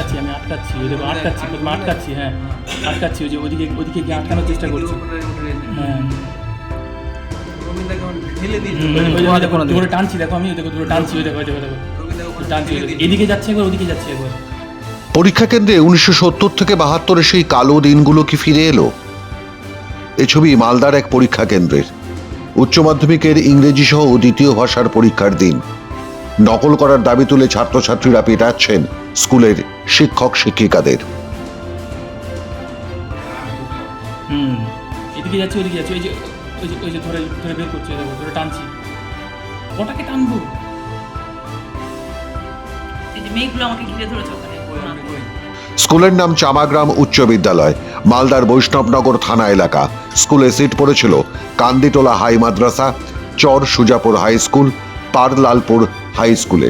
আটকাচ্ছি আমি আটকাচ্ছি ওই দেখো আটকাচ্ছি প্রথমে আটকাচ্ছি হ্যাঁ আটকাচ্ছি ওই যে ওদিকে ওদিকে গিয়ে আটকানোর চেষ্টা করছি। হ্যাঁ। ধরে টানছি দেখো আমি দেখো ধরে টানছি ওই দেখো দেখো দেখো। টানছি এদিকে যাচ্ছে একবার ওদিকে যাচ্ছে একবার। পরীক্ষা কেন্দ্রে উনিশশো সত্তর থেকে বাহাত্তরের সেই কালো দিনগুলো কি ফিরে এলো? এ ছবি মালদার এক পরীক্ষা কেন্দ্রের। উচ্চ মাধ্যমিকের ইংরেজি সহ দ্বিতীয় ভাষার পরীক্ষার দিন। নকল করার দাবি তুলে ছাত্রছাত্রীরা পেটাচ্ছেন। স্কুলের শিক্ষক শিক্ষিকাদের। হুম এদিকে যাচ্ছে ওদিকে যাচ্ছে। ওই যে ওই যে ওই যে ধরে ধরে বের করছে দেখো ধরে টানছি। ওটাকে টানবো? এই যে মেয়েগুলো আমাকে ঘিরে ধরেছে ওখানে স্কুলের নাম চামাগ্রাম উচ্চ বিদ্যালয় মালদার বৈষ্ণবনগর থানা এলাকা। স্কুলে সিট পড়েছিল কান্দিটোলা হাই মাদ্রাসা Char Sujapur high school Parlalpur high স্কুলে।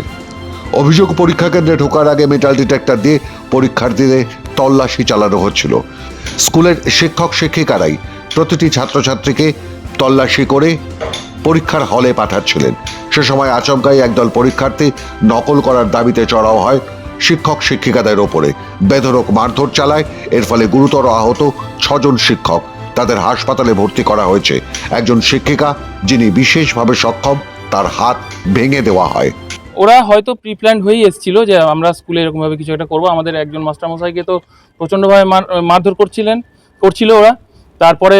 অভিযোগ পরীক্ষা কেন্দ্রে ঢোকার আগে মেটাল ডিটেক্টর দিয়ে পরীক্ষার্থীদের তল্লাশি চালানো হচ্ছিল। স্কুলের শিক্ষক শিক্ষিকারাই প্রতিটি ছাত্রছাত্রীকে তল্লাশি করে পরীক্ষার হলে পাঠাচ্ছিলেন। সে সময় আচমকাই একদল পরীক্ষার্থী নকল করার দাবিতে চড়াও হয় শিক্ষক শিক্ষিকাদের ওপরে। বেধরক মারধর চালায়, এর ফলে গুরুতর আহত ছজন শিক্ষক তাদের হাসপাতালে ভর্তি করা হয়েছে। একজন শিক্ষিকা যিনি বিশেষভাবে সক্ষম, তার হাত ভেঙে দেওয়া হয়। ওরা হয়তো প্রি প্ল্যান হয়েই এসেছিল যে আমরা স্কুলে এরকমভাবে কিছু একটা করব। আমাদের একজন মাস্টারমশাইকে তো প্রচণ্ডভাবে মার মারধর করছিলেন করছিল ওরা। তারপরে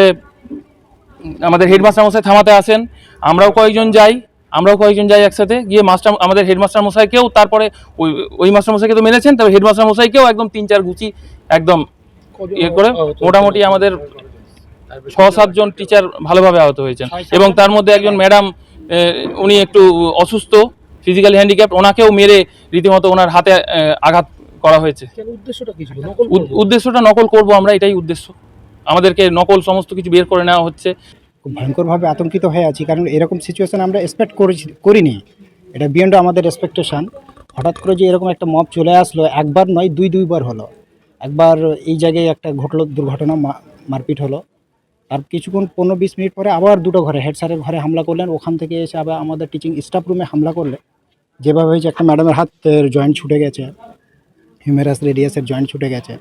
আমাদের হেডমাস্টার মশাই থামাতে আসেন। আমরাও কয়েকজন যাই আমরাও কয়েকজন যাই একসাথে। গিয়ে মাস্টার আমাদের হেডমাস্টার মশাইকেও তারপরে ওই ওই মাস্টার মশাইকে তো মেরেছেন তবে হেডমাস্টার মশাইকেও একদম তিন চার গুচি একদম ইয়ে করে মোটামুটি আমাদের ছ সাতজন টিচার ভালোভাবে আহত হয়েছেন। এবং তার মধ্যে একজন ম্যাডাম উনি একটু অসুস্থ। ফিজিক্যাল হ্যান্ডিক্যাপ ওনাকেও মেরে রীতিমতো ওনার হাতে আঘাত করা হয়েছে। উদ্দেশ্যটা কি ছিল? নকল উদ- উদ্দেশ্যটা নকল করব আমরা এটাই উদ্দেশ্য। আমাদেরকে নকল সমস্ত কিছু বের করে নেওয়া হচ্ছে। খুব ভয়ঙ্করভাবে আতঙ্কিত হয়ে আছি কারণ এরকম সিচুয়েশন আমরা এক্সপেক্ট করেছি করিনি। এটা বিয়ন্ড আমাদের এক্সপেকটেশন হঠাৎ করে যে এরকম একটা মব চলে আসলো একবার নয় দুই দুইবার হলো। একবার এই জায়গায় একটা ঘটলো দুর্ঘটনা মা- মারপিট হলো। আর কিছুক্ষণ পনেরো বিশ মিনিট পরে আবার দুটো ঘরে হেড স্যারের ঘরে হামলা করলেন। ওখান থেকে এসে আবার আমাদের টিচিং স্টাফ রুমে হামলা করলে। যেভাবে হয়েছে একটা ম্যাডামের হাতের জয়েন্ট ছুটে গেছে হিউমেরাস রেডিয়াসের জয়েন্ট ছুটে গেছে।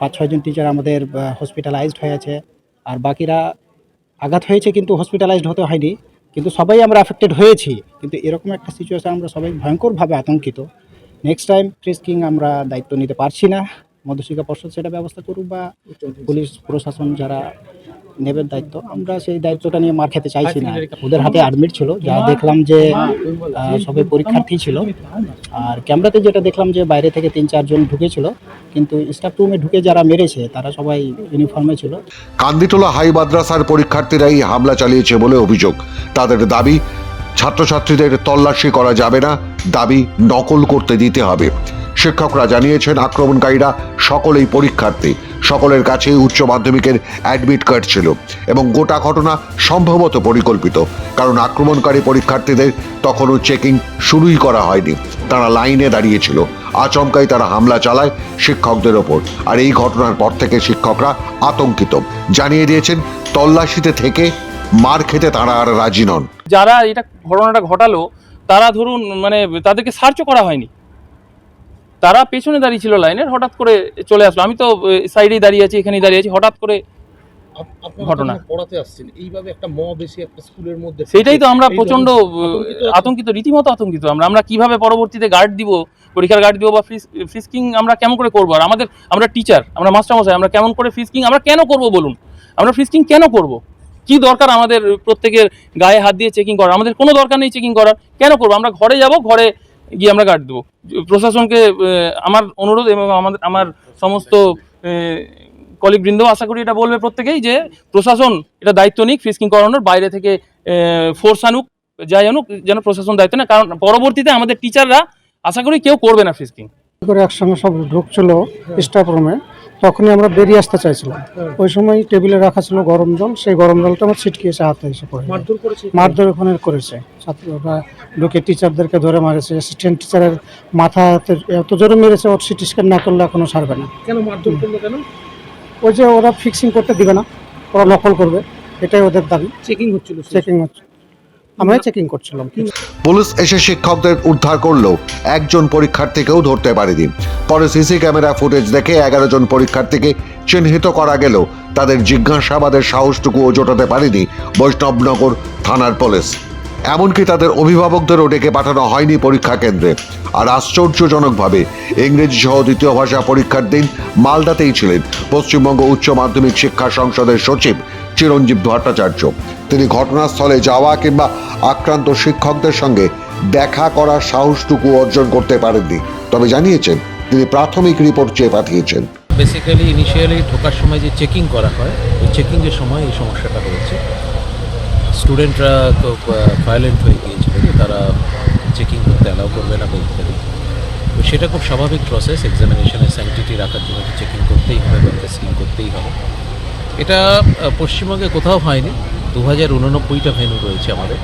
পাঁচ ছয়জন টিচার আমাদের হসপিটালাইজড হয়ে হয়েছে আর বাকিরা আঘাত হয়েছে কিন্তু হসপিটালাইজড হতে হয়নি। কিন্তু সবাই আমরা অ্যাফেক্টেড হয়েছি। কিন্তু এরকম একটা সিচুয়েশন আমরা সবাই ভয়ঙ্করভাবে আতঙ্কিত। নেক্সট টাইম ফ্রিস্কিং আমরা দায়িত্ব নিতে পারছি না। মধ্যশিক্ষা পর্ষদ সেটা ব্যবস্থা করুক বা পুলিশ প্রশাসন যারা নেবেন দায়িত্ব। আমরা সেই দায়িত্বটা নিয়ে মার খেতে চাইছি না। ওদের হাতে অ্যাডমিট ছিল। যা দেখলাম যে সবাই পরীক্ষার্থী ছিল। আর ক্যামেরাতে যেটা দেখলাম যে বাইরে থেকে তিন চারজন ঢুকেছিল। কিন্তু স্টাফ রুমে ঢুকে যারা মেরেছে তারা সবাই ইউনিফর্মে ছিল। কান্দিটোলা হাই মাদ্রাসার পরীক্ষার্থীরাই হামলা চালিয়েছে বলে অভিযোগ। তাদের দাবি ছাত্রছাত্রীদের তল্লাশি করা যাবে না। দাবি নকল করতে দিতে হবে। শিক্ষকরা জানিয়েছেন আক্রমণকারীরা সকলেই পরীক্ষার্থী। সকলের কাছেই উচ্চ মাধ্যমিকের অ্যাডমিট কার্ড ছিল এবং গোটা ঘটনা সম্ভবত পরিকল্পিত, কারণ আক্রমণকারী পরীক্ষার্থীদের তখনও চেকিং শুরুই করা হয়নি। তারা লাইনে দাঁড়িয়েছিল। আচমকাই তারা হামলা চালায় শিক্ষকদের ওপর। আর এই ঘটনার পর থেকে শিক্ষকরা আতঙ্কিত। জানিয়ে দিয়েছেন, তল্লাশিতে থেকে মার খেতে তারা আর রাজি নন। যারা এটা ঘটনাটা ঘটালো, তারা ধরুন মানে তাদেরকে সার্চও করা হয়নি। তারা পেছনে দাঁড়িয়ে ছিল লাইনের হঠাৎ করে চলে আসলো। আমি তো সাইডেই দাঁড়িয়ে আছি এখানেই দাঁড়িয়ে আছি হঠাৎ করে ঘটনা। পড়াতে আসছেন এইভাবে একটা মব এসে একটা স্কুলের মধ্যে সেটাই তো আমরা প্রচণ্ড আতঙ্কিত। আতঙ্কিত রীতিমতো আতঙ্কিত। আমরা আমরা কীভাবে পরবর্তীতে গার্ড দিব পরীক্ষার গার্ড দিব বা ফ্রিস্কিং আমরা কেমন করে করব? আর আমাদের আমরা টিচার আমরা মাস্টারমশাই আমরা কেমন করে ফ্রিস্কিং আমরা কেন করব বলুন? আমরা ফ্রিস্কিং কেন করব? কি দরকার আমাদের প্রত্যেকের গায়ে হাত দিয়ে চেকিং করার? আমাদের কোনো দরকার নেই চেকিং করার। কেন করব? আমরা ঘরে যাব ঘরে গিয়ে আমরা কাট দেবো। প্রশাসনকে আমার অনুরোধ এবং আমাদের, আমার সমস্ত কলিগ বৃন্দ আশা করি এটা বলবে প্রত্যেকেই যে প্রশাসন এটা দায়িত্ব নিক ফিস্কিং করানোর, বাইরে থেকে ফোর্স আনুক, যাই আনুক, যেন প্রশাসন দায়িত্ব না কারণ পরবর্তীতে আমাদের টিচাররা আশা করি কেউ করবে না ফিস্কিং করে একসঙ্গে সব ঢুকছিল স্টাফ রুমে তখনই আমরা বেরিয়ে আসতে চাইছিলাম। ওই সময় টেবিলে রাখা ছিল গরম জল সেই গরম জলটা আমার ছিটকে এসে হাতে এসে পড়ে। মারধর ওখানে করেছে। ছাত্ররা ঢুকে টিচারদেরকে ধরে মারেছে। অ্যাসিস্ট্যান্ট টিচারের মাথা হাতে- এত জোরে মেরেছে ওর সিটি স্ক্যান না করলে এখনও ছাড়বে না। কেন মারধর করল কেন? ওই যে ওরা ফিক্সিং করতে দিবে না ওরা নকল করবে। এটাই ওদের দাবি। চেকিং হচ্ছিল চেকিং হচ্ছে। আমরা চেকিং করছিলাম। পুলিশ এসে শিক্ষকদের উদ্ধার করলেও একজন পরীক্ষার্থীকেও ধরতে পারেনি। পরে সিসি ক্যামেরা ফুটেজ দেখে এগারো জন পরীক্ষার্থীকে চিহ্নিত করা গেলেও তাদের জিজ্ঞাসাবাদের সাহসটুকুও জোটাতে পারেনি বৈষ্ণবনগর থানার পুলিশ। এমনকি তাদের অভিভাবকদেরও ডেকে পাঠানো হয়নি পরীক্ষা কেন্দ্রে। আর আশ্চর্যজনকভাবে ইংরেজি সহ দ্বিতীয় ভাষা পরীক্ষার দিন মালদাতেই ছিলেন। পশ্চিমবঙ্গ উচ্চ মাধ্যমিক শিক্ষা সংসদের সচিব চিরঞ্জীব ভট্টাচার্য। তিনি ঘটনাস্থলে যাওয়া কিংবা আক্রান্ত শিক্ষকদের সঙ্গে দেখা করার সাহসটুকু অর্জন করতে পারেননি। তবে জানিয়েছেন, তিনি প্রাথমিক রিপোর্ট চেয়ে পাঠিয়েছেন। বেসিক্যালি ইনিশিয়ালি ঢোকার সময় যে চেকিং করা হয়, ওই চেকিংয়ের সময় এই সমস্যাটা হয়েছে। স্টুডেন্টরা তো ভায়োলেন্ট হয়ে গিয়েছিল যে তারা চেকিং করতে অ্যালাউ করবে না বা ইত্যাদি। তো সেটা খুব স্বাভাবিক প্রসেস এক্সামিনেশনে স্যানিটিটি রাখার জন্য চেকিং করতেই হবে বা টেস্টিং করতেই হবে। এটা পশ্চিমবঙ্গে কোথাও হয়নি। দু হাজার উননব্বইটা ভেন্যু রয়েছে আমাদের।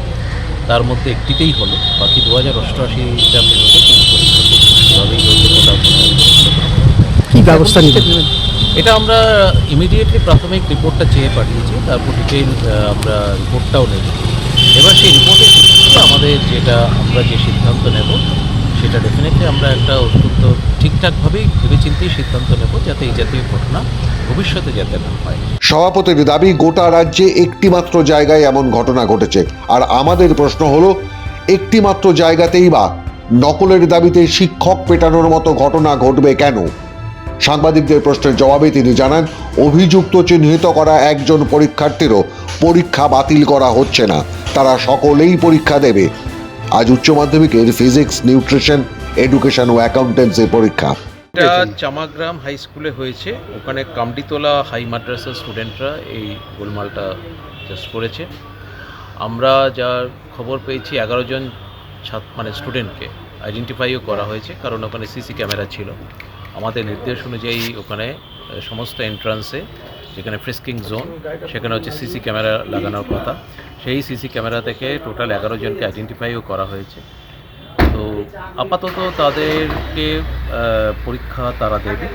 তার মধ্যে একটিতেই হলো। বাকি দু হাজার অষ্টআশিটা ভেন্যুতে কিন্তু সুষ্ঠুভাবেই হয়েছে কোথাও কোনো ব্যবস্থা নেবেন এটা আমরা ইমিডিয়েটলি প্রাথমিক রিপোর্টটা চেয়ে পাঠিয়েছি। তারপর ডিটেইল আমরা রিপোর্টটাও নেব। এবার সেই রিপোর্টের ভিত্তিতে আমাদের যেটা আমরা যে সিদ্ধান্ত নেব সেটা ডেফিনেটলি আমরা একটা অত্যন্ত ঠিকঠাকভাবেই ভেবেচিন্তেই সিদ্ধান্ত নেব যাতে এই জাতীয় ঘটনা ভবিষ্যতে যাতে না হয়। সভাপতির দাবি, গোটা রাজ্যে একটিমাত্র জায়গায় এমন ঘটনা ঘটেছে। আর আমাদের প্রশ্ন হলো, একটিমাত্র জায়গাতেই বা নকলের দাবিতে শিক্ষক পেটানোর মতো ঘটনা ঘটবে কেন? সাংবাদিকদের প্রশ্নের জবাবে তিনি জানান, অভিযুক্ত চিহ্নিত করা একজন পরীক্ষার্থীরও পরীক্ষা বাতিল করা হচ্ছে না। তারা সকলেই পরীক্ষা দেবে। আজ উচ্চ মাধ্যমিকের ফিজিক্স, নিউট্রিশন, এডুকেশন ও অ্যাকাউন্টেন্সি পরীক্ষা। এটা চামাগ্রাম হাই স্কুলে হয়েছে। ওখানে কামডিতলা হাই মাদ্রাসার স্টুডেন্টরা এই গোলমালটা জাস্ট করেছে। আমরা যা খবর পেয়েছি এগারো জন ছাত্র মানে স্টুডেন্টকে আইডেন্টিফাইও করা হয়েছে কারণ ওখানে সিসি ক্যামেরা ছিল। আমাদের নির্দেশ অনুযায়ী ওখানে সমস্ত এন্ট্রান্সে যেখানে ফ্রিস্কিং জোন সেখানে হচ্ছে সিসি ক্যামেরা লাগানোর কথা। সেই সিসি ক্যামেরা থেকে টোটাল এগারো জনকে আইডেন্টিফাইও করা হয়েছে। আপাতত তাদেরকে পরীক্ষা তারা দেবে।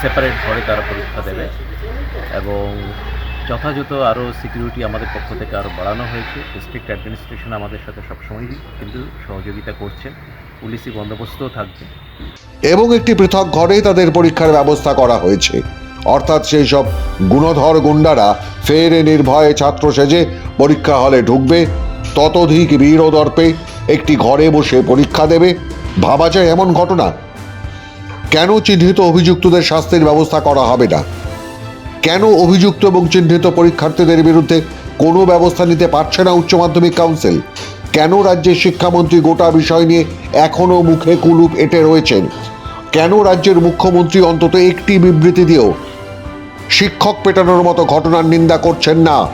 সেপারেট ঘরে তারা পরীক্ষা দেবে। এবং যথাযথ আরও সিকিউরিটি আমাদের পক্ষ থেকে আরও বাড়ানো হয়েছে। ডিস্ট্রিক্ট অ্যাডমিনিস্ট্রেশন আমাদের সাথে সবসময়ই কিন্তু সহযোগিতা করছেন। পুলিশি বন্দোবস্তও থাকবে। এবং একটি পৃথক ঘরে তাদের পরীক্ষার ব্যবস্থা করা হয়েছে। অর্থাৎ সেই সব গুণধর গুন্ডারা ফের নির্ভয়ে ছাত্র সেজে পরীক্ষা হলে ঢুকবে। ততোধিক বীর দর্পে একটি ঘরে বসে পরীক্ষা দেবে। ভাবা যায় এমন ঘটনা। কেন চিহ্নিত অভিযুক্তদের শাস্তির ব্যবস্থা করা হবে না? কেন অভিযুক্ত এবং চিহ্নিত পরীক্ষার্থীদের বিরুদ্ধে কোনো ব্যবস্থা নিতে পারছে না উচ্চ মাধ্যমিক কাউন্সিল? কেন রাজ্যের শিক্ষামন্ত্রী গোটা বিষয় নিয়ে এখনও মুখে কুলুপ এঁটে রয়েছেন? কেন রাজ্যের মুখ্যমন্ত্রী অন্তত একটি বিবৃতি দিয়েও শিক্ষক পেটানোর মতো ঘটনার নিন্দা করছেন না?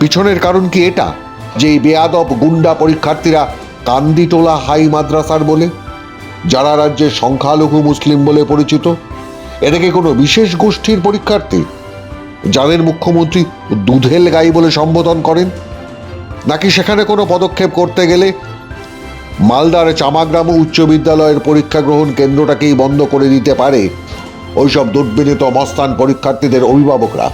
পিছনের কারণ কি এটা? যে বেয়াদব গুন্ডা পরীক্ষার্থীরা কান্দিটোলা হাই মাদ্রাসার বলে, যারা রাজ্যের সংখ্যালঘু মুসলিম বলে পরিচিত এটা কি কোনো বিশেষ গোষ্ঠীর পরীক্ষার্থী, যাদের মুখ্যমন্ত্রী দুধেল গাই বলে সম্বোধন করেন, নাকি সেখানে কোনো পদক্ষেপ করতে গেলে মালদার চামাগ্রাম উচ্চ বিদ্যালয়ের পরীক্ষা গ্রহণ কেন্দ্রটাকেই বন্ধ করে দিতে পারে ওইসব দুর্বিনীত মস্তান পরীক্ষার্থীদের অভিভাবকরা।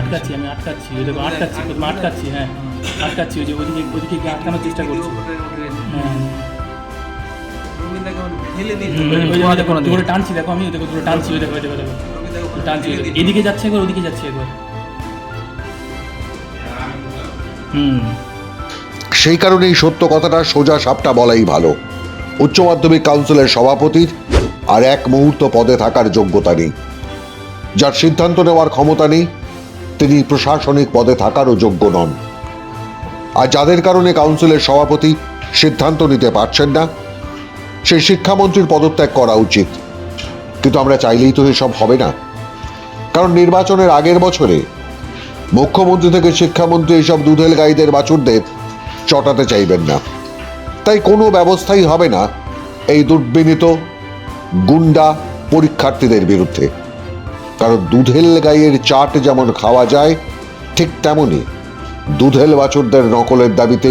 আটকাচ্ছি আমি আটকাচ্ছি ওই দেখো আটকাচ্ছি প্রথমে আটকাচ্ছি হ্যাঁ আটকাচ্ছি ওই যে ওদিকে ওদিকে গিয়ে আটকানোর চেষ্টা করছি। হ্যাঁ। টানছি দেখো আমি দেখো টানছি ওই দেখো দেখো দেখো। টানছি এদিকে যাচ্ছে একবার ওদিকে যাচ্ছে একবার। হুম। সেই কারণেই সত্য কথাটা সোজা সাপটা বলাই ভালো। উচ্চ মাধ্যমিক কাউন্সিলের সভাপতির আর এক মুহূর্ত পদে থাকার যোগ্যতা নেই। যার সিদ্ধান্ত নেওয়ার ক্ষমতা নেই তিনি প্রশাসনিক পদে থাকারও যোগ্য নন। আর যাদের কারণে কাউন্সিলের সভাপতি সিদ্ধান্ত নিতে পারছেন না, সেই শিক্ষামন্ত্রীর পদত্যাগ করা উচিত। কিন্তু আমরা চাইলেই তো এসব হবে না। কারণ নির্বাচনের আগের বছরে মুখ্যমন্ত্রী থেকে শিক্ষামন্ত্রী এইসব দুধেল গাইদের বাছুরদের চটাতে চাইবেন না। তাই কোনো ব্যবস্থাই হবে না এই দুর্বিনীত গুন্ডা পরীক্ষার্থীদের বিরুদ্ধে। কারণ দুধেল গাইয়ের চাট যেমন খাওয়া যায়, ঠিক তেমনই দুধেল বাছরদের নকলের দাবিতে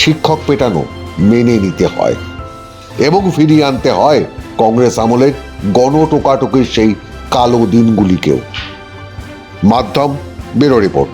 শিক্ষক পেটানো মেনে নিতে হয় এবং ফিরিয়ে আনতে হয় কংগ্রেস আমলের গণটোকাটোকির সেই কালো দিনগুলিকেও। মাধ্যম, ব্যুরো রিপোর্ট।